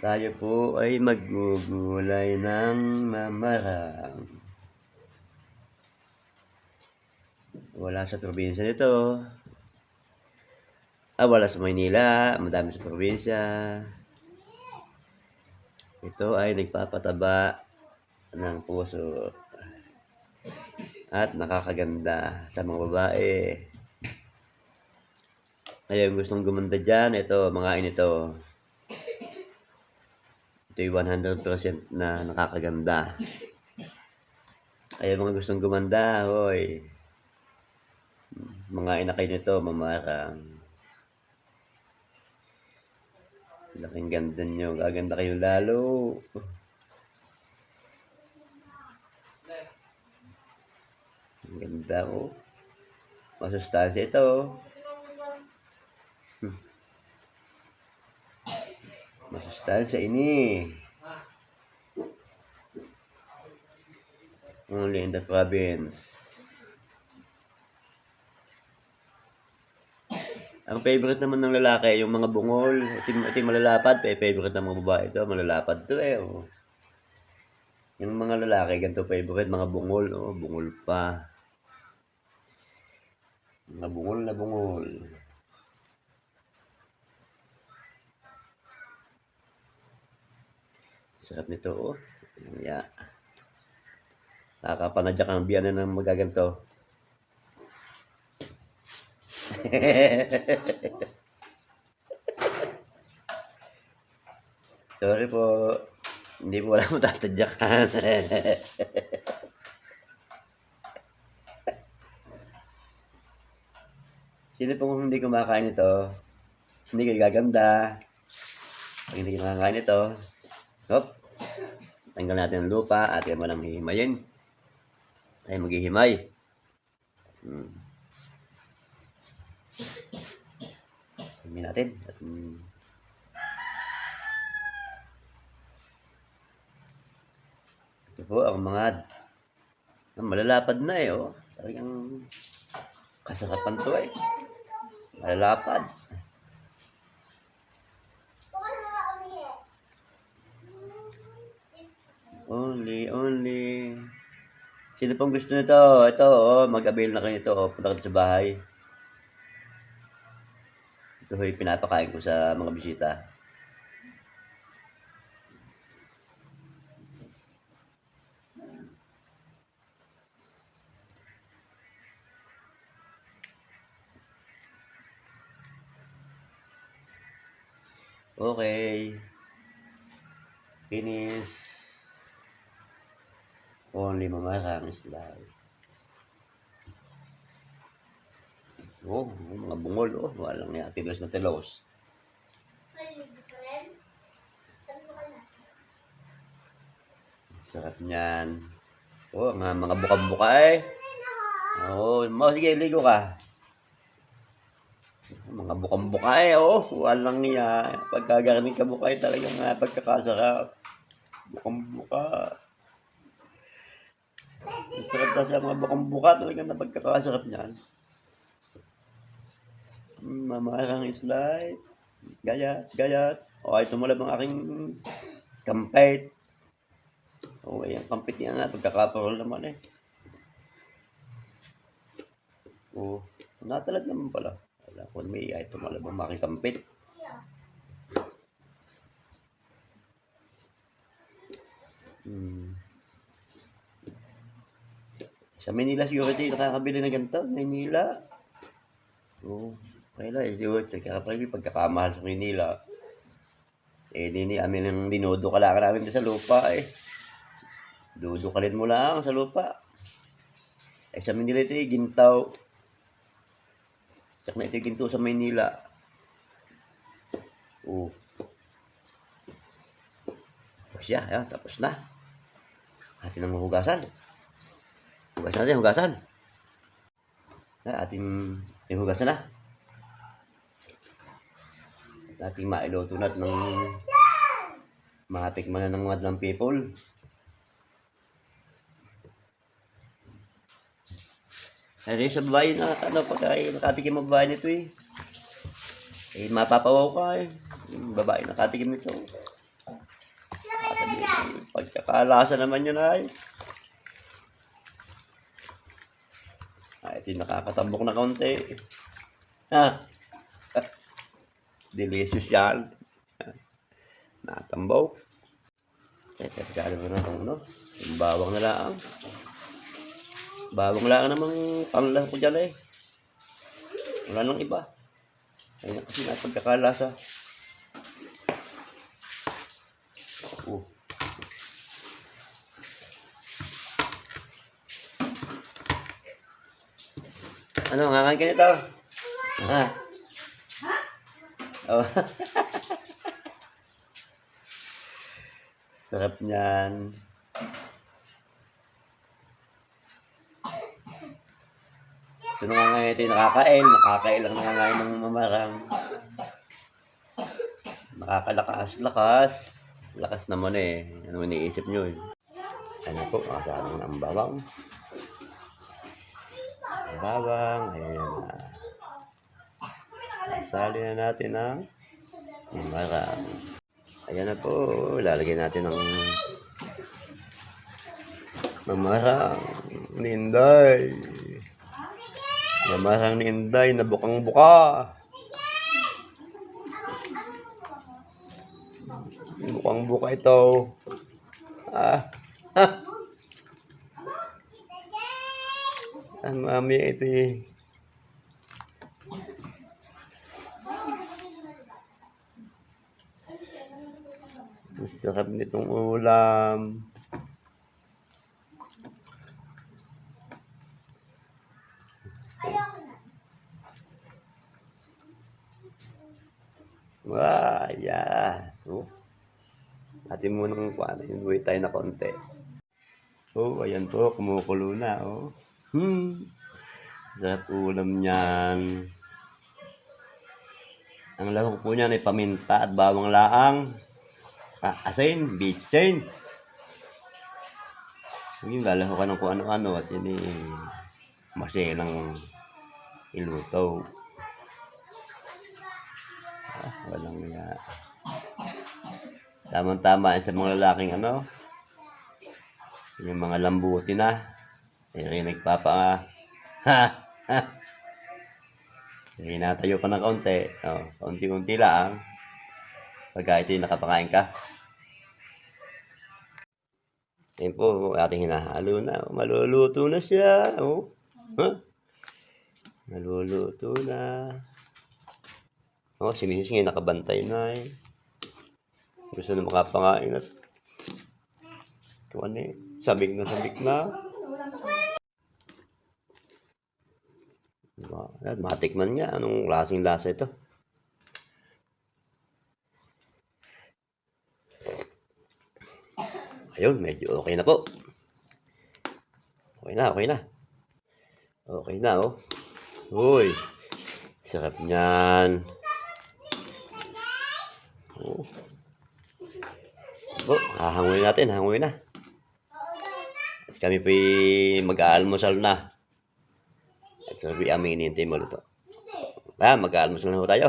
Tayo po ay maggugulay ng mamarang. Wala sa probinsya nito. Ah, wala sa Maynila. Madami sa probinsya. Ito ay nagpapataba ng puso. At nakakaganda sa mga babae. Kaya yung gustong gumanda dyan, ito, mga ito. Ito yung 100% na nakakaganda. Kaya mga gustong gumanda, hoy. Mga ina kayo nito, mamarang. Laking ganda nyo. Gaganda kayo lalo. Ang ganda ko. Masustansya ito. Masustansya ini. Only in the province. Ang favorite naman ng lalaki, yung mga bungol. Ito yung malalapad. Eh, favorite ng mga babae ito. Malalapad to eh. Oh. Yung mga lalaki, ganito favorite. Mga bungol. Oh, bungol pa. Mga bungol na bungol. Sarap nito, oh. Yeah. Nakapanadya ka ng biyanan ng magaganto. Sorry po. Hindi po wala matatadyakan. Sino pong hindi kumakain ito? Hindi kayo gaganda. Pag hindi kayo nakakain ito, hop, tanggal natin ang lupa at yan mo lang hihimayin. Tayo maghihimay. Hmm. Himayin natin. At, hmm, ito po ang mga malalapad na eh, oh. Talagang kasarapan to eh. Malalapad. Only, only. Sino pong gusto nito? Ito, oh, mag-avail na kayo nito. Oh, punta kayo sa bahay. Ito ho'y pinapakain ko sa mga bisita. Okay. Finish. Only mamarang is life. Oh, mga bungol, oh. Walang niya. Tilos na tilos. Sarap niyan. Oh, mga, mga bukang-buka eh. Oh, mo, sige, ligo ka. Mga bukang-buka eh, oh. Walang niya. Pagkagaling ka buka eh, talagang uh, pagkakasarap. Bukang-buka. Ang Sarap na sa mga bukang-buka, talagang na pagkakasarap niyan. Mamarang is life. Gayat, gayat. O, ay tumulab ang aking kampait. O, ay, ang kampit niya nga, pagkakaparol naman eh. O, natalag naman pala. Wala ko may ay tumalab ang aking kampit. Hmm. Sa Manila Security, nakakabili na ganito. Manila. Oo. Kaya eh, yun, kakapalagi pagkakamahal sa Manila. Eh, nini, amin ang dinodo ka lang namin sa lupa eh. Dudo ka rin mo lang sa lupa. Eh, sa Manila ito eh, gintaw. Tsak na ito yung ginto sa Manila. Oo. Tapos siya, ayan, tapos na. Atin ang hugasan. Hugasan natin, hugasan. Na, ating yung hugasan na. At ating mailuto na ng matikman na ng madlang people. Ano sa babae na ano, pagka eh, nakatikim ang babae nito eh. Eh, mapapawaw ka eh. Yung babae nakatikim nito. Pagkakalasa naman yun ay. Ay, ito nakakatambok na kaunti. Ha? Delicious yan. Natambaw. Teka, mo na itong ano. Yung bawang na lang. Bawang lang namang panlaho ko dyan eh. Wala nang iba. Ayun na kasi na pagkakalasa. Ano, ngakain ka nito? Ha? Oh. Sarap niyan. Ito na nga ngayon, ito yung nakakain. Nakakain lang na nga ngayon ng mamarang. Nakakalakas-lakas. Lakas naman eh. Ano iniisip nyo eh. Ano po, makasalang ng bawang. Ang bawang. Ayan na. Sasali na natin ang mamarang. Ayan na po. Lalagyan natin ng mamarang. Ninday. Mamarang ni Inday na bukang-buka. Bukang-buka ito. Ah. Ah, mami, ito eh. Ang sarap nitong ulam. Wow, yeah. Oh. Atin mo nang kuwan. Inuwi tayo na konti. Oh, ayan po. Kumukulo na, oh. Hmm. Sarap ulam niyan. Ang lahok po niyan ay paminta at bawang laang. Ah, asin, bitchin. Yung lalaho ka ng kung ano-ano at yun eh, masilang iluto. Ah, walang nga. Tamang-tama sa mga lalaking ano, yung mga lambuti na. Yung nagpapa, ha, ha. Yung natayo pa ng kaunti, oh, kaunti-unti lang. Pagka ito yung nakapakain ka. Yan po, ating hinahalo na. Maluluto na siya. Oh. Huh? Maluluto na. Oh, si Mrs. ngayon nakabantay na eh. Gusto na makapangain at kung ano eh, sabik na sabik na. At matikman niya. Anong klaseng lasa ito? Ayun, medyo okay na po. Okay na, okay na. Okay na, oh. Uy, sarap niyan. Oh. Oh, hahanguin natin, hanguin na. At kami po mag-aalmusal na. At kami aming inintay mo luto. Ah, mag-aalmusal na ho tayo.